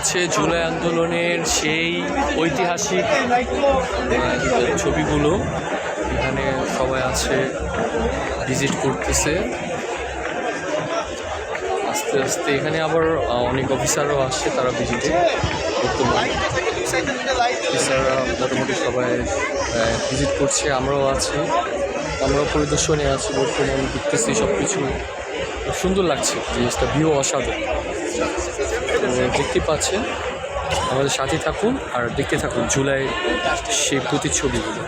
হচ্ছে জুলাই আন্দোলনের সেই ঐতিহাসিক ছবিগুলো এখানে সবাই আছে ভিজিট করতেছে। আস্তে আস্তে এখানে আবার অনেক অফিসারও আসছে তারা ভিজিটে অফিসাররা মোটামুটি সবাই ভিজিট করছে, আমরাও আছি। আমরাও পরিদর্শনে আছি, বর্তমান দেখতেছি সব কিছু সুন্দর লাগছে জিনিসটা ভিউ অসাধারণ। দেখতে পাচ্ছেন, আমাদের সাথে থাকুন আর দেখতে থাকুন জুলাই সেই প্রতিচ্ছবিগুলো।